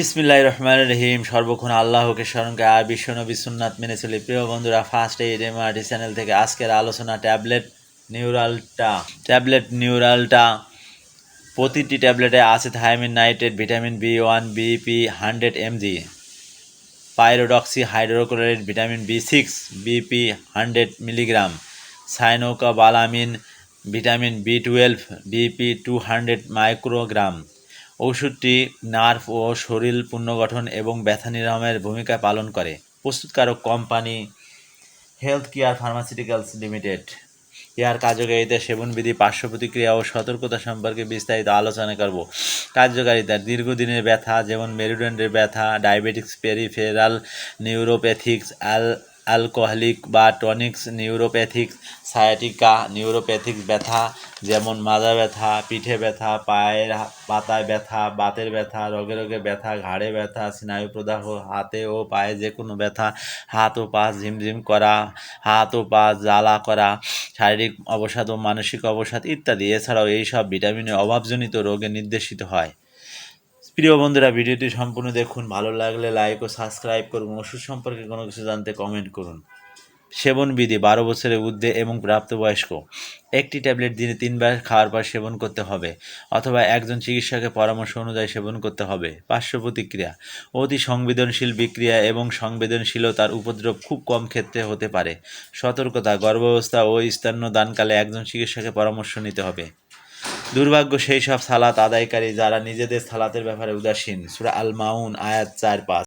বিসমিল্লাহ রহমান রহিম। সর্বক্ষণ আল্লাহকে স্মরণকে আর বিশ্বনবী সুন্নাত মেনে চলি। প্রিয় বন্ধুরা ফার্স্ট এইড এমআরটি চ্যানেল থেকে আজকের আলোচনা ট্যাবলেট নিউরালটা। ট্যাবলেট নিউরালটা প্রতিটি ট্যাবলেটে আছে thiamine nitrate, vitamin B one BP hundred mg pyridoxine, hydrochloride, vitamin B six BP hundred milligram. Cyanocobalamin, vitamin B twelve BP two hundred microgram. ওষুধটি নার্ভ ও শরীর পুনর্গঠন এবং ব্যথা নিরাময়ের ভূমিকা পালন করে। প্রস্তুতকারক company health care pharmaceuticals limited. ইহার কার্যকারিতা সেবনবিধি পার্শ্ব প্রতিক্রিয়া ও সতর্কতা সম্পর্কে বিস্তারিত আলোচনা করব। কার্যকারিতা, দীর্ঘদিনের ব্যথা, যেমন মেরুদণ্ডের ব্যথা, ডায়াবেটিক্স, পেরিফেরাল নিউরোপ্যাথিক্স, অ্যাল অ্যালকোহলিক বা টনিক্স নিউরোপ্যাথিক্স সায়াটিকা নিউরোপ্যাথিক্স ব্যথা, যেমন মাজা ব্যথা, পিঠে ব্যথা, পায়ের পাতায় ব্যথা, বাতের ব্যথা, রোগে রোগে ব্যথা, ঘাড়ে ব্যথা, স্নায়ু প্রদাহ, হাতে ও পায়ে যে কোনো ব্যথা, হাত ও পা ঝিমঝিম করা, হাত ও পা জ্বালা করা, শারীরিক অবসাদ ও মানসিক অবসাদ ইত্যাদি। এছাড়াও এইসব ভিটামিনের অভাবজনিত রোগে নির্দেশিত হয়। প্রিয় বন্ধুরা, ভিডিওটি সম্পূর্ণ দেখুন। ভালো লাগলে লাইক ও সাবস্ক্রাইব করুন। ওষুধ সম্পর্কে কোনো কিছু জানতে কমেন্ট করুন। সেবন বিধি, বারো বছরের ঊর্ধ্বে এবং প্রাপ্তবয়স্ক। একটি ট্যাবলেট দিনে তিনবার খাওয়ার পর সেবন করতে হবে অথবা একজন চিকিৎসকের পরামর্শ অনুযায়ী সেবন করতে হবে। পার্শ্ব প্রতিক্রিয়া, অতি সংবেদনশীল বিক্রিয়া এবং সংবেদনশীলতার উপদ্রব খুব কম ক্ষেত্রে হতে পারে। সতর্কতা, গর্ভাবস্থা ও স্তন্যদানকালে একজন চিকিৎসকের পরামর্শ নিতে হবে। দুর্ভাগ্য সেই সব সালাত আদায়কারী যারা নিজেদের সালাতের ব্যাপারে উদাসীন। সুরা আল মাউন আয়াত চার, পাঁচ।